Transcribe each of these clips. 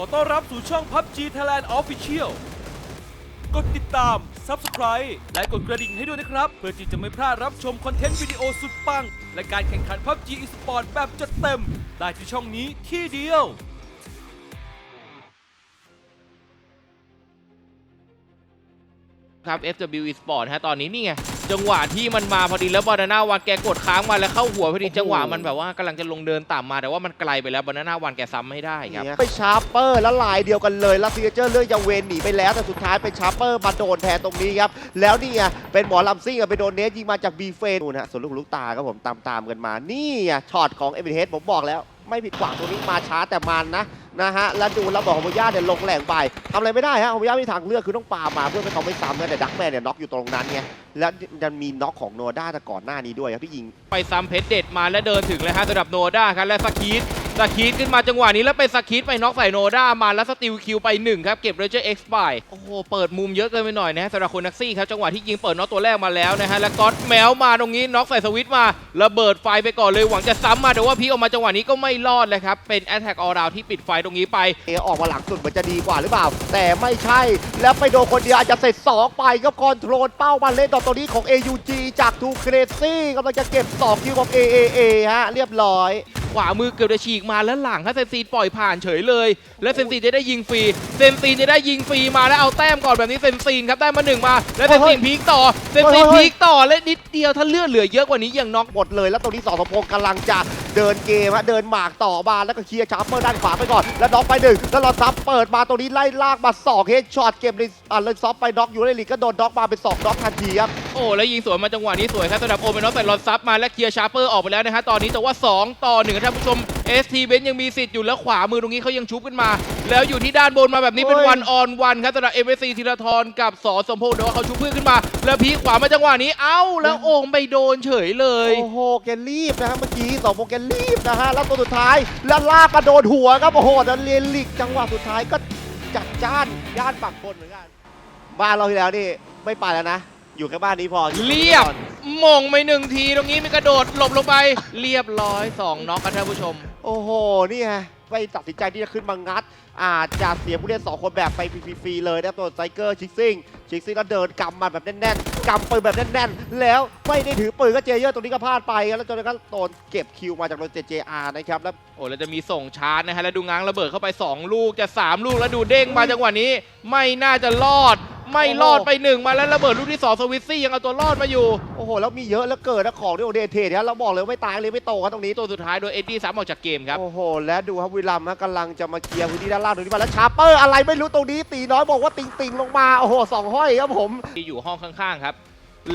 ขอต้อนรับสู่ช่อง PUBG Thailand Official กดติดตาม Subscribe และกดกระดิ่งให้ด้วยนะครับ เพื่อที่จะไม่พลาดรับชมคอนเทนต์วิดีโอสุดปัง และการแข่งขัน PUBG Esport แบบจัดเต็ม ได้ที่ช่องนี้ที่เดียวครับ FW Esport ฮะตอนนี้นี่ไง จังหวะที่มันมาพอดีแล้วบานาน่าวันแกกดค้างมาแล้วเข้าหัวพอดีโอ้โหจังหวะมันแบบว่ากำลังจะลงเดินต่ำมาแต่ว่ามันไกลไปแล้วบานาน่าวันแกซ้ำไม่ได้ครับไปชาร์เปอร์แล้วลายเดียวกันเลยแล้วซีเจอร์เลือกยังเวนหนีไปแล้วแต่สุดท้ายเป็นชาร์เปอร์มาโดนแทนตรงนี้ครับแล้วนี่ไงเป็นหมอลำซิ่งอะไปโดนเนสยิงมาจากบีเฟนนู่นฮะส่วนลูกหูลูกตาครับผมตามตามๆกันมานี่ไงช็อตของเอเมเฮดผมบอกแล้ว ไม่ผิดหวังตรงนี้มาช้าแต่มันนะนะฮะแล้วดูแล้วบอกขอมย่าเนี่ยลงแหลงไปทำอะไรไม่ได้ฮะขอมย่าไม่มีทางเลือกคือต้องปามาเพื่อให้เขาไม่ซ้ำนะแต่ดักแม่เนี่ยน็อกอยู่ตรงนั้นไงและยังมีน็อกของโนด้าแต่ก่อนหน้านี้ด้วยครับที่ยิง ไปซ้ำเพชรเด็ดมาและเดินถึงเลยฮะสำหรับโนด้าครับและสกีด สกีดขึ้นมาจังหวะนี้แล้วไปสกีดไปน็อกใส่โนด้ามาแล้วสติลคิวไปหนึ่งครับเก็บเรเจอร์เอ็กซ์ไปโอ้โหเปิดมุมเยอะเกินไปหน่อยนะสำหรับคนนักซี่ครับจังหวะที่ยิงเปิดน็อกตัวแรกมาแล้วนะฮะแล้วก็อตแมวมาตรงนี้น็อกใส่สวิตมาระเบิดไฟไปก่อนเลยหวังจะซ้ำมาแต่ว่าพีออกมาจังหวะนี้ก็ไม่รอดเลยครับเป็นแอตแทกออราวที่ปิดไฟตรงนี้ไปเอออกมาหลังสุดเหมือนจะดีกว่าหรือเปล่า แต่ไม่ใช่แล้วไปโดนคนเดียวอาจจะเสร็จสองไปครับคอนโทรลเป้ามาเล่นต่อตัวนี้ของ AUG จากทูเครซี่กำลังจะเก็บ2คิวของ AAA ฮะเรียบร้อย วามือเกือบจะฉีกมาแล้วหลังถ้าเซนซีนปล่อยผ่านเฉยเลย และเซนซีนจะได้ยิงฟรีเซนซีนจะได้ยิงฟรีมาแล้วเอาแต้มก่อนแบบนี้เซนซีนครับได้มาหนึ่งมา แล้วเซนซีนพีคต่อเซนซีนพีคต่อและนิดเดียวถ้าเลือดเหลือเยอะกว่านี้ยังน็อกหมดเลย แล้วตรงนี้สองสมพงษ์กำลังจะเดินเกมฮะเดินหมากต่อมาแล้วก็เคลียร์ชาร์เปอร์ด้านขวาไปก่อน แล้วน็อกไปหนึ่งแล้วรอซับเปิดมาตรงนี้ไล่ลากมาสองเฮดช็อตเกมเลยอะเลยซับไปน็อกอยู่ในลีกก็โดนน็อกมาเป็นสองน็อกทันทีครับโอ้แล้วยิงสวนมาจังหวะนี้สวยครับสำหรับโอเมนอสใส่ลอนซับมาและเคลียร์ชาร์เปอร์ออกไปแล้วนะฮะตอนนี้แต่ว่า 2 ต่อ1ครับท่านผู้ชม ST เบนยังมีสิทธิ์อยู่แล้วขวามือตรงนี้เขายังชุบขึ้นมา แล้วอยู่ที่ด้านบนมาแบบนี้เป็นเฮ้ยวันออนวันครับสำหรับ MSC ธีรทรกับสอสมพงษ์แต่ว่าเขาชุบเพื่อนขึ้นมา แล้วพีคขวามาจังหวะนี้เอ้าแล้วโอ่งไปโดนเฉยเลย โอ้โหแกรีบนะฮะเมื่อกี้สองโมงแกรีบนะฮะแล้วตัวสุดท้ายแล้วลากมาโดนหัวครับโอ้โหแล้วเรียนลิกจังหวะสุดท้ายก็จัดจ้านย่านปักบนเหมือนกันบ้านเราที่แล้วนี่ไม่ไปแล้วนะอยู่แค่บ้านนี้พอเรียบมงไปหนึ่งทีตรงนี้มีกระโดดหลบลงไป เรียบร้อยสองน็อกครับท่านผู้ชม โอ้โห นี่ไงไม่ตัดสินใจที่จะขึ้นมางัด อาจจะเสียผู้เล่นสองคนแบบไปฟรีๆเลยนะตัวไซเกอร์ชิกซิงชิกซิงแล้วเดินกำมาแบบแน่นๆกำปืนแบบแน่นๆ แล้วไม่ได้ถือปืนก็เจเยอร์ตรงนี้ก็พลาดไปครับแล้วจนกระทั่งโดนเก็บคิวมาจากโดนเจเจอาร์นะครับแล้วโอ้แล้วจะมีส่งชาร์จนะฮะแล้วดูง้างระเบิดเข้าไป 2 ลูกจะ 3 ลูกแล้วดูเด้งมาจังหวะนี้ไม่น่าจะรอด ไม่รอดไปหนึ่งมาแล้วระเบิดลูกที่2สวิตซี่ยังเอาตัวรอดมาอยู่ โอ้โห แล้วมีเยอะแล้วเกิดนะของที่โอเดเทเนี่ยเราบอกเลยว่าไม่ตายเลยไม่โตครับตรงนี้ตัวสุดท้ายโดยเอ็ดดี้ซ้ำออกจากเกมครับ โอ้โห และดูครับวิลลัมฮะกำลังจะมาเคลียร์พื้นที่ด้านล่างตรงนี้มาแล้วชาร์เปอร์อะไรไม่รู้ตรงนี้ตีน้อยบอกว่าติงติงๆลงมาโอ้โหสองห้อยครับผมที่อยู่ห้องข้างๆครับ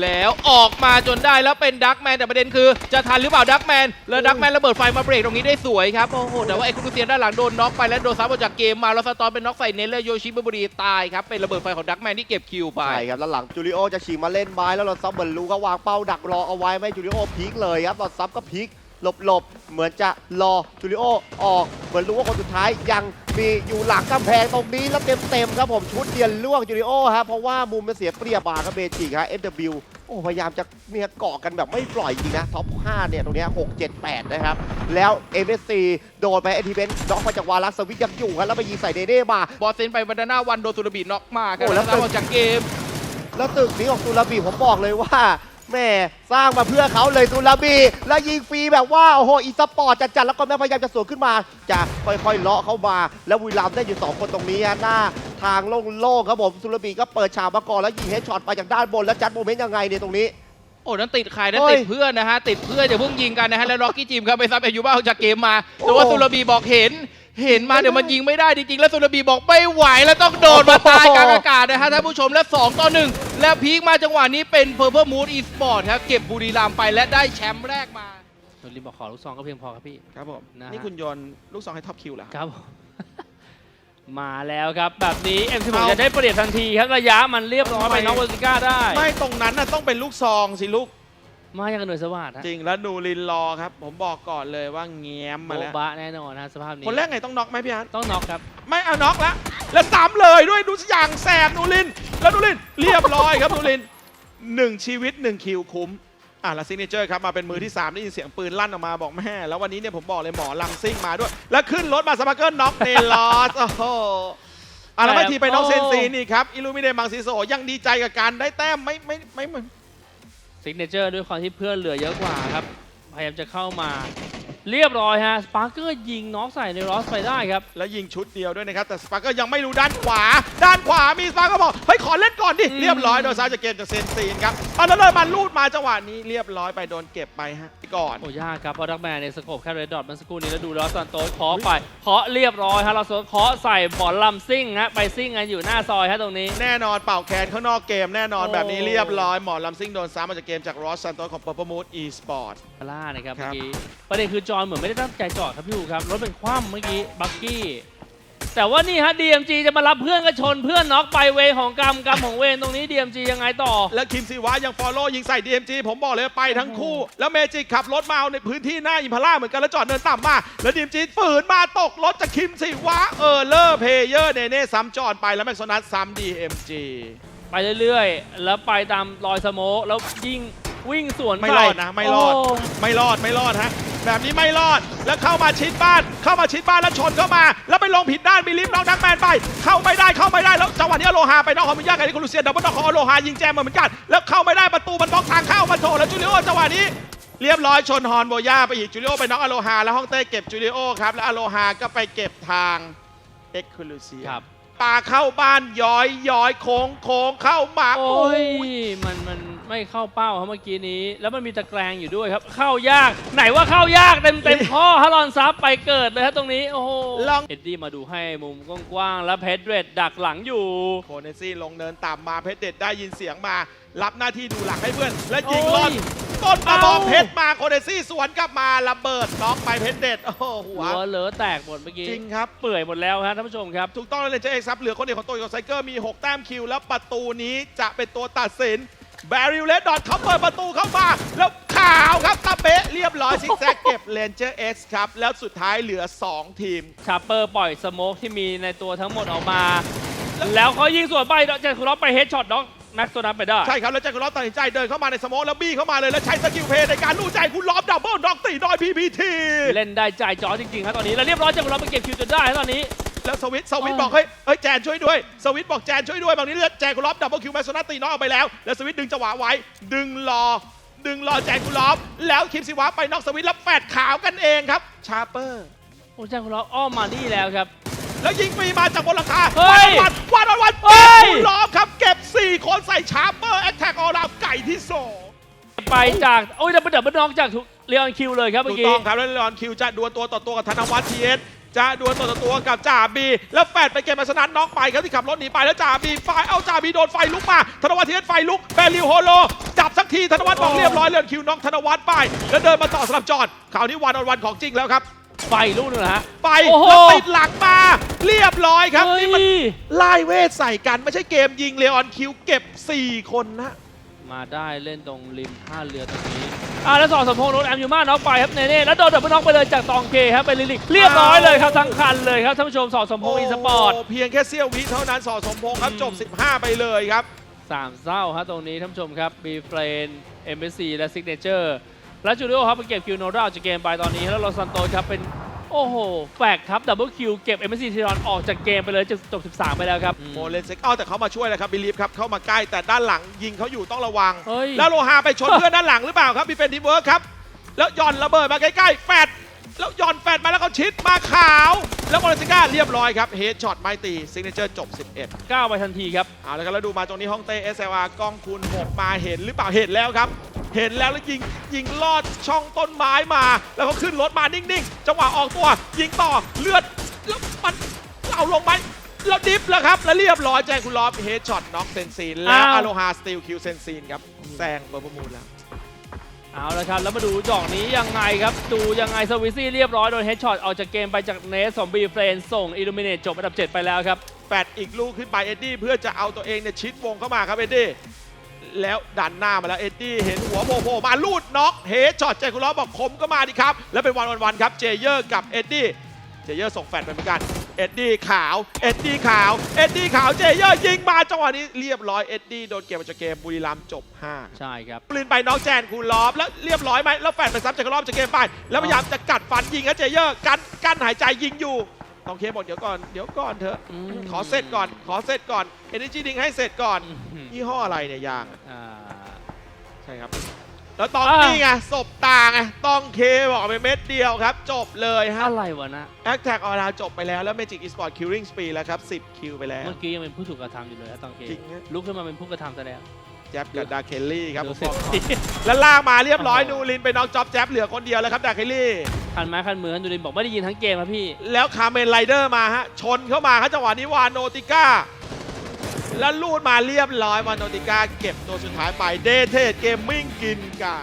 แล้วออกมาจนได้แล้วเป็นดักแมนแต่ประเด็นคือจะทันหรือเปล่าดักแมนแล้วดักแมนระเบิดไฟมาเบรกตรงนี้ได้สวยครับโอ้โหแต่ว่าไอ้คุรุเซียนด้านหลังโดนน็อกไปแล้วโดนซับออกจากเกมมาแล้วสตอนเป็นน็อกใส่เนลเลอร์โยชิเบบุรีตายครับเป็นระเบิดไฟของดักแมนที่เก็บคิวไปใช่ครับแล้วหลังจูริโอจะฉีกมาเล่นไม้แล้วเราซับเบิร์นลูก็วางเป้าดักรอเอาไว้ไม่ให้จูริโอพลิกเลยครับเราซับก็พลิก หลบหลบๆเหมือนจะรอจูริโอออก เหมือนรู้ว่าคนสุดท้ายยังมีอยู่หลังกำแพงตรงนี้แล้วเต็มเต็มๆครับผมชุดเดียนล่วงจูริโอฮะเพราะว่ามุมมันเสียเปรียบมาครับเบจิกฮะ FW โอ้พยายามจะเนี่ยเกาะกันแบบไม่ปล่อยจริงนะท็อป 5 เนี่ย ตรงเนี้ย6 7 8 นะครับ แล้ว MSC โดนไปเอทีเบนน็อกมาจากวาลัสสวิตยังอยู่ครับแล้วไปยิงใส่เดเด้มาบอสเซนไปบรรดาน่าวันโดนสุรบีน็อกมาครับโอ้แล้แล้ววซับออกจากเกม แล้วตึกนี้ของตุลาบีผมบอกเลยว่า แม่สร้างมาเพื่อเขาเลยตุลาบี แล้วยิงฟรีแบบว่า โอ้โห อีสปอร์ตจัดๆแล้วก็แม่พยายามจะสวนขึ้นมา จะค่อยๆเลาะเข้ามา แล้ววีรามย์ได้อยู่ 2 คนตรงนี้ฮะหน้าทางโล่งๆครับผมตุลาบีก็เปิดฉากมาก่อนแล้วยิงเฮดช็อตไปจากด้านบนแล้วจัดโมเมนต์ยังไงเนี่ยตรงนี้ โอ้นั้นติดใครนั้นเฮ้ยติดเพื่อนนะฮะ ติดเพื่อนอย่าเพิ่งยิงกันนะฮะ แล้วล็อกกี้จิมครับไปซับเอยูบ้าออกจากเกมมาแต่ว่าโอ้สุรบีบอกเห็น เห็นมาเดี๋ยวมันยิงไม่ได้จริงๆ แล้วสุรบีบอกไม่ไหวแล้วต้องโดดมาตายกลางอากาศนะฮะท่านผู้ชมและ 2 ต่อ 1 และพีคมาจังหวะนี้เป็นเพอร์เพ e ร์มูดอีสปอร์ตครับ เก็บบุรีรัมย์ไปและได้แชมป์แรกมาโดนริมบอกขอลูกซองก็เพียงพอครับพี่ ครับผมนะฮะ นี่คุณโยนลูกซองให้ท็อปคิวเหรอครับ ครับผมมาแล้วครับ แบบนี้ M16 เอา จะได้เปรียบทันทีครับระยะมันเรียบร้อยไปทำไม น้องเวอร์ซิก้าได้ ไม่ตรงนั้นน่ะต้องเป็นลูกซองสิลูก มาอย่างกับหน่วยสวัสดิ์ฮะจริงแล้วดูลินรอครับ ผมบอกก่อนเลยว่าแง้มมาโบะแล้ว บะแน่นอนฮะสภาพนี้คนแรกไงต้องน็อกไหมพี่อาร์ตต้องน็อกครับ ไม่เอาน็อกแล้วแล้วซ้ำเลยด้วยดูอย่างแสบนูลิน แล้วนูลินเรียบร้อยครับ นูลินหนึ่งชีวิตหนึ่งคิวคุ้มอะแล้วซิกเนเจอร์ครับมาเป็นมือที่3ได้ยินเสียงปืนลั่นออกมาบอกแม่ แล้ววันนี้เนี่ยผมบอกเลยหมอลังซิ่งมาด้วย แล้วขึ้นรถมาสปาร์เกิลน็อกเนลอสโอ้โหอะแล้วไม่ทีไปน้องเซนซีนี่ครับอิลูมิเนมังซิโซยังดีใจกับการได้แต้มไม่ไม่ไม่ไม่ ซิกเนเจอร์ด้วยความที่เพื่อนเหลือเยอะกว่าครับ พยายามจะเข้ามา เรียบร้อยฮะสปาร์เกอร์ยิงน็อกใส่ในรอสไปได้ครับ แล้วยิงชุดเดียวด้วยนะครับ แต่สปาร์เกอร์ยังไม่รู้ด้านขวา ด้านขวามีสปาร์เกอร์บอกเฮ้ยขอเล่นก่อนดิอืมเรียบร้อยโดนซาวจากเกมจากเซนซีนครับเอาแล้วเลยมันลูดมาจังหวะนี้เรียบร้อยไปโดนเก็บไปฮะก่อนโอ้ยากครับเพราะดักแมนในสโคปแค่เรดดอทเมื่อสักครู่นี้แล้วดูลอสซันโตสเคาะไปเคาะเรียบร้อยฮะลอสซันโตสเคาะใส่บอลลำซิ่งฮะไปซิ่งกันอยู่หน้าซอยฮะตรงนี้ แน่นอนเป่าแคนข้างนอกเกมแน่นอนโอ้แบบนี้เรียบร้อยหมอลำซิ่งโดนซ้ำมาจากเกมจากรอสซันโตของเปอร์ปมูดอีสปอร์ตพาร่านะครับครัเมื่อบกี้ประเด็นคือจอห์นเหมือนไม่ได้ตั้งใจจอดครับพี่อูครับรถเป็นคว่ำเมื่อกี้บักกี้แต่ว่านี่ฮะ DMG จะมารับเพื่อนก็ชนเพื่อนน็อกไปเวรของกรรมกรรมของเวรตรงนี้ DMG ยังไงต่อ แล้วคิมซีวะยังฟอลโล่ยิงใส่ DMG ผมบอกเลยว่าไปทั้งคู่ แล้วเมจิกขับรถมาเอาในพื้นที่หน้าอิมพาร่าเหมือนกันแล้วจอดเนินต่ำมา แล้ว DMG ฝืนมาตกรถจากคิมซีวะเออเลอร์เพเยอร์เนเน่ซ้ำจอดไปแล้วแม็กโซนัสซ้ำ DMG ไปเรื่อยๆ แล้วไปตามรอยสโมกแล้วยิงวิ่งสวนไม่ปรอดนะ ไม่รอดโไม่รอดไม่รอดฮะ แบบนี้ไม่รอด แล้วเข้ามาชิดบ้าน เข้ามาชิดบ้านแล้วชนเข้ามา แล้วไปลงผิดด้านมีลิฟต์น้องดักแมนไป เข้าไม่ได้เข้าไม่ได้แล้วจังหวะนี้อโลฮาไปนอกของมิยากับที่คุณลูเซียนดับเบิลนอกของอโลฮายิงแจมมาเหมือนกัน แล้วเข้าไม่ได้ประตูมันบล็อกทางเข้ามันโถแล้วจูริโอจังหวะนี้เรียบร้อยชนฮอนโบย่าไปอีกจูริโอไปน็อกอโลฮาแล้วห้องเต้เก็บจูริโอครับแล้วอโลฮาก็ไปเก็บทางเอ็กคูลูเซียครับปาเข้าบ้านย้อยย้อยโค้งโค้งเข้ามาโอ้ยมันมัน ไม่เข้าเป้าครับเมื่อกี้นี้ แล้วมันมีตะแกรงอยู่ด้วยครับ เข้ายาก ไหนว่าเข้ายากเต็มเต็มข้อฮารอนซับไปเกิดเลยฮะตรงนี้ โอ้โหลอง เอ็ดดี้มาดูให้มุมกว้างๆแล้วเพดเรดดักหลังอยู่ โคเนซี่ลงเนินต่ำมาเพชรเด็ดได้ยินเสียงมา รับหน้าที่ดูหลังให้เพื่อน และยิงโอ้ยลอดต้นกระบองเอ้าเพชรมาโคเนซี่สวนกลับมาระเบิดน็อกไปเพชรเด็ดโอ้โหหัวหัวเหลือแตกหมดเมื่อกี้จริงครับ เปื่อยหมดแล้วฮะท่านผู้ชมครับ ถูกต้องเลยเจเอ็กซ์ครับเหลือคนเดียวของตัวกับไซเกอร์มี 6 แต้มคิว แล้วประตูนี้จะเป็นตัวตัดสิน แบริลเลดดอทเขาเปิดประตูเข้ามา แล้วขาวครับตาเป๊ะเรียบร้อยซิกแซกเก็บเลนเจอร์เอ็กซ์ครับ แล้วสุดท้ายเหลือ 2 ทีม ชาร์เปอร์ปล่อยสโมกที่มีในตัวทั้งหมดออกมา แล้วเขายิงสวนไปเจคุรอฟไปเฮดช็อตด็อกแม็กซ์ตัวนั้นไปได้ ใช่ครับ แล้วแจ็คคุณล็อบตัดสินใจเดินเข้ามาในสโมองแล้วบี้เข้ามาเลย แล้วใช้สกิลเพลย์ในการลู่ใจคุณล็อบดับเบิลด็อกตีน้อยพีพีที เล่นได้ใจจอจริงๆครับตอนนี้ แล้วเรียบร้อยเจคุรอฟไปเก็บคิวจนได้ครับตอนนี้ แล้วสวิตสวิตอ๋อบอกเฮ้ยเฮ้ยแจนช่วยด้วย สวิตบอกแจนช่วยด้วยบางนี้เลือดแจนคุณล็อบดับเบิลคิวแมสโซนัสตีน้อยออกไปแล้ว แล้วสวิตดึงจังหวะไว้ ดึงรอ ดึงรอแจนคุณล็อบแล้วคิมซิวะไปนอกสวิตแล้วแปดขาวกันเองครับชาร์เปอร์โอ้เจคุรอฟอ้อมมานี่แล้วครับ แล้วยิงฟรีมาจากบนหลังคาเฮ้วันยวันวันวันเฮ้เก็บยคุณล็อบครับเก็บสี่คนใส่ชาร์เปอร์แอคแท็กออราวไก่ที่สอง ไปจากโอ้ยดับเบิลดับเบิลน้องจากเรียนคิวเลยครับเมื่ถูอกกี้ ต้องครับแล้วเลออนคิวจะดวลตัวต่อตัวกับธนวัฒน์ทีเอส จะดวลตัวต่อตัวกับจ่าบี แล้วแฟดไปเกมมาสนันน็อกไปครับที่ขับรถหนีไปแล้วจ่าบีไฟเอาจ่าบีโดนไฟลุกมา ธนวัฒน์ทีเอสไฟลุกแบริวโฮโล จับสักทีธนวัฒน์บอกเรียบร้อยเลอนคิวน็อกธนวัฒน์ไป แล้วเดินมาต่อสลับจอดข่าวนี้วันออนวันของจริงแล้วครับไฟลูกนึงนะฮะไปโอ้โหแล้วติดหลังมา เรียบร้อยครับเฮ้ยนี่มันไล่เวทใส่กันไม่ใช่เกมยิงเลออนคิวเก็บ 4 คนนะ มาได้เล่นตรงริมท่าเรือตรงนี้ อ่าแล้วสองสมพงษ์โดนแอมยูมาน็อกไปครับเนเน่แล้วโดนดับเบิลน็อกไปเลยจากตองเคครับไปลิลิกเรียบร้อยเลยครับทั้งคันเลยครับท่านผู้ชมสองสมพงษ์อีสปอร์ตโเพียงแค่เสี้ยววิเท่านั้นสอสมพงษ์ครับจบ 15 ไปเลยครับ สามเศร้าฮะตรงนี้ท่านผู้ชมครับบีเฟรนเอ็มเบซีและซิกเนเจอร์และจูเลียครับไปเก็บคิวโนราออกจากเกมไปตอนนี้แล้วโรซันโตสครับเป็น โอ้โหแฟกครับดับเบิลคิวเก็บเอ็มเบซีทีรอนออกจากเกมไปเลยจบจบ 13 ไปแล้วครับ โมเลนเซกเอาแต่เขามาช่วยแล้วครับบิลีฟครับ เข้ามาใกล้แต่ด้านหลังยิงเขาอยู่ต้องระวัง เฮ้ย แล้วโลฮาไปชนเพื่อนด้านหลังหรือเปล่าครับมีเป็นทีมเวิร์คครับ แล้วหย่อนระเบิดมาใกล้ๆแฟดแล้วหย่อนแฟดมาแล้วเขาชิดมาขาว แล้วโมเลนเซก้าเรียบร้อยครับเฮดช็อตไม่ตีซิงเกิลเจอร์จบ 11 ก้าวไปทันทีครับ เอาละครับแล้วดูมาตรงนี้ห้องเต้ SLR กล้องคูณ6มาเห็นหรือเปล่าเห็นแล้วครับ เห็นแล้วแล้วยิงยิงลอดช่องต้นไม้มา แล้วเขาขึ้นรถมานิ่งๆ จังหวะออกตัว ยิงต่อเลือดแล้วมันเอาลงไหมแล้วดิฟแล้วครับ แล้วเรียบร้อยแจงคุณลอฟเฮดช็อตน็อกเซนซีนแล้วอ้าวอโลฮาสตีลคิวเซนซีนครับแซงเบอร์บมูลแล้วเอาละครับ แล้วมาดูดอกนี้ยังไงครับ ดูยังไงสวิซี่เรียบร้อย โดนเฮดช็อตออกจากเกมไปจากเนสสมบีเฟรนส่งอิลูมิเนตจบอันดับ 7 ไปแล้วครับแฟดอีกลูกขึ้นไปเอ็ดดี้เพื่อจะเอาตัวเองเนี่ยชิดวงเข้ามาครับเอ็ดดี้ แล้วดันหน้ามาแล้วเอ็ดดี้เห็นหัวโผล่ๆมาลูดน็อกเฮดช็อตแจงคุณลอฟบอกคมก็มาดิครับ แล้วเป็นวันวันๆครับเจเยอร์กับเอ็ดดี้เจเยอร์ส่งแฟดไปเหมือนกันเอ็ดดี้ขาว เอ็ดดี้ขาว เอ็ดดี้ขาว เจเยอร์ยิงมาจังหวะนี้เรียบร้อย เอ็ดดี้โดนเก็บมาจากเกมบุรีรัมย์จบ 5 ใช่ครับปืนไปน้องแจนคูลอฟแล้วเรียบร้อยไหมแล้วแฟนไปซ้ำจากรอบจากเกมไปแล้วพยายามจะกัดฟันยิงฮะเจเยอร์กันกั้นหายใจยิงอยู่ ต้องเคบอกเดี๋ยวก่อนเดี๋ยวก่อนเถอะอืมขอเสร็จก่อน ขอเสร็จก่อนเอเนจีดิงให้เสร็จก่อนอืมยี่ห้ออะไรเนี่ยยางอะอ่า ใช่ครับ แล้วตองอ่า นี่นี่ไงศพตาไงต้องเคบอกไปเม็ดเดียวครับ จบเลยฮะอะไรวะนะ แอคแท็กออนไลน์จบไปแล้ว แล้ว Magic Esport Killing Spree แล้วครับ 10 คิวไปแล้ว เมื่อกี้ยังเป็นผู้ถูกกระทำอยู่เลยนะตองเคจริงฮะลุกขึ้นมาเป็นผู้กระทำซะแล้วแจ็บกับดาเคลลี่ครับดูผมสิบอกแล้วลากมาเรียบร้อยโอ้โหนูรินไปน็อกจ็อบแจ็บเหลือคนเดียวแล้วครับดาเคลลี่คันไม้คันมือดูดินบอกไม่ได้ยินทั้งเกมครับพี่ แล้วคาเมนไรเดอร์มาฮะชนเข้ามาครับจังหวะนี้วานโนติก้าแล้วลูดมาเรียบร้อยวานโนติก้าเก็บตัวสุดท้ายไปเดเทสเกมมิ่งกินไก่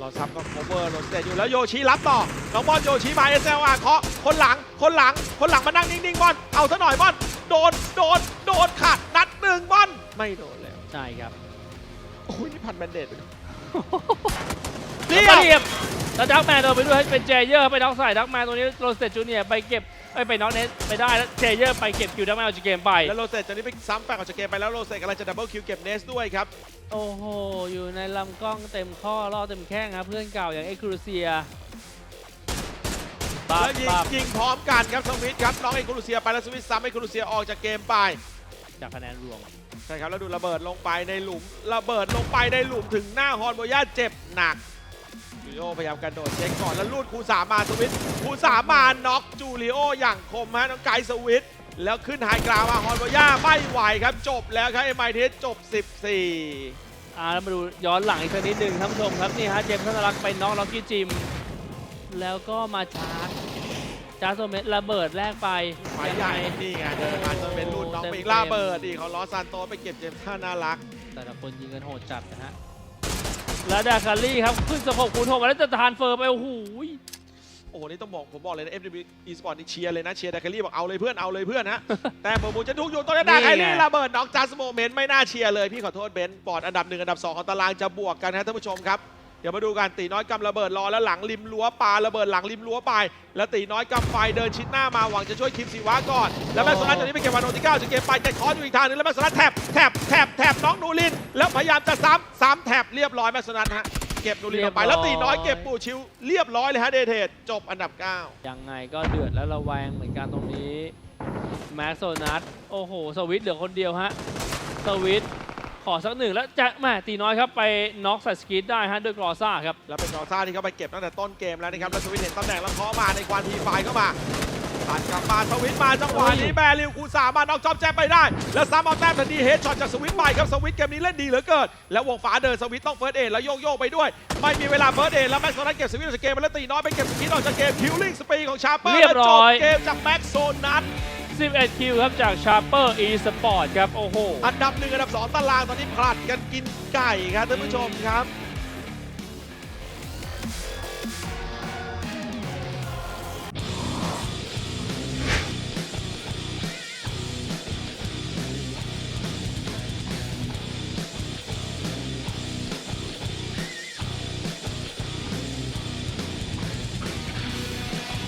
รอซับก็โคเวอร์โรสเตอยู่แล้วโยชิรับต่อ น้องบอลโยชิมาเอสเอลอาเคาะคนหลัง คนหลัง คนหลังมานั่งนิ่งๆบอล เอาซะหน่อยบอล โดน โดน โดนขาดนัดหนึ่งบอล ไม่โดนแล้ว ใช่ครับโอ้ยนี่พันแบนเดดไปด้วยเรีเรียยบบเรียบแล้วดักแมนโดนไปด้วยให้เป็นเจเยอร์ไปน็อกใส่ดักแมนตัวนี้โรสเตจูเนียไปเก็บเอ้ยไปน็อกเนสไปได้แล้วเจเยอร์ไปเก็บคิวดักแมนเอาจากเกมไป แล้วโรเซตตอนนี้ไปซ้ำแฟกออกจากเกมไปแล้วโรเซตกำลังจะดับเบิลคิวเก็บเนสด้วยครับ โอ้โห อยู่ในลำกล้องเต็มข้อล่อเต็มแข้งครับเพื่อนเก่าอย่างเอ็กครูเซียปั๊บแล้วยิงปั๊บยิงพร้อมกันครับสวิตครับน้องเอกรูเซียไปแล้วสวิตซ้ำเอกรูเซียออกจากเกมไป จากคะแนนรวม ใช่ครับ แล้วดูระเบิดลงไปในหลุม ระเบิดลงไปในหลุมถึงหน้าฮอนโบย่าเจ็บหนักจูริโอพยายามกระโดดเช็คก่อนแล้วลูดคูสามมาสวิตคูสามมาน็อกจูริโออย่างคมฮะน้องไกด์สวิตแล้วขึ้นไฮกราวมาฮอนโบย่าไม่ไหวครับ จบแล้วครับเอ็มไอทีจบ 14อ่าแล้วมาดูย้อนหลังอีกสักนิดหนึ่งท่านผู้ชมครับนี่ฮะเจมส์ธนรักษ์ไปน็อกล็อกกี้จิม แล้วก็มาชาร์จจาร์จโซเมตระเบิดแรกไปไฟใหญ่นี่ไงเดินมา ไปอีกล่าเบิดอีกเขาล้อซานโตสไปเก็บเจมส์ท่าน่ารัก แต่ละคนยิงกันโหดจัดนะฮะแล้วดาคารี่ครับขึ้นสะโพกคูณหกมาแล้วจะทานเฟอร์ไปโอ้โหโอ้โหนี่ต้องบอกผมบอกเลยนะ FW Esport นี่เชียร์เลยนะเชียร์ดาคารี่บอกเอาเลยเพื่อนเอาเลยเพื่อนฮะ แต่เบอร์มูจะทุกอยู่ตอนนี้ดาคารี่ระเบิดน็อกจัสโมเมนต์ไม่น่าเชียร์เลยพี่ขอโทษเบนซ์บอร์ดอันดับหนึ่งอันดับสองของตารางจะบวกกันนะท่านผู้ชมครับ เดี๋ยวมาดูกันตีน้อยกำระเบิดรอแล้วหลังริมรั้วปาระเบิดหลังริมรั้วไป แล้วตีน้อยกำไฟเดินชิดหน้ามาหวังจะช่วยคิมซีวะก่อน แล้วแม็กซ์โซลัสจากนี้ไปเก็บวานโนติก้าจะเก็บไปแต่คอนอยู่อีกทางหนึงแล้วแม็กซ์โซลัสแท็บแท็บแท็บแท็บน้องนูริน แล้วพยายามจะซ้ำซ้ำแท็บเรียบร้อยแม็กซ์โซลัสฮะเก็บนูรินออกไปแล้วตีน้อยเก็บปูชิวเรียบร้อยเลยฮะเดเทดจบอันดับเก้ายังไงก็เดือดและระแวงเหมือนกันตรงนี้แม็กโซนัทโอ้โหสวิตเหลือคนเดียวฮะสวิต ขอสักหนึ่งแล้วจะแหม่ตีน้อยครับไปน็อกใส่สกีดได้ฮะด้วยกรอซ่าครับ แล้วเป็นกอซ่าที่เข้าไปเก็บตั้งแต่ต้นเกมแล้วนะครับ แล้วสวิตเห็นตำแหน่งแล้วเคาะมาในควันทีไฟเข้ามาตัดกลับมาสวิตมาจังหวะนี้แบริวคูสามารถน็อกจอบแจ๊บไปได้ แล้วซ้ำเอาแต้มทันทีเฮดช็อตจากสวิตไปครับสวิตเกมนี้เล่นดีเหลือเกิน แล้ววงฝาเดินสวิตต้องเฟิร์สเอแล้วโยกโยกๆไปด้วย ไม่มีเวลาเฟิร์สเอแล้วแม็กโซนัทเก็บสวิตออกจากเกมมาแล้วตีน้อยไปเก็บสกินออกจากเกมคิวลิงสปีของชาร์เปอร์เรียบร้อย และจบเกมจากแม็กโซนัท 11 คิวครับจากชาร์เปอร์อีสปอร์ตครับ โอ้โห อันดับหนึ่งอันดับสองตารางตอนนี้ผลัดกันกินไก่ครับท่านผู้ชมครับ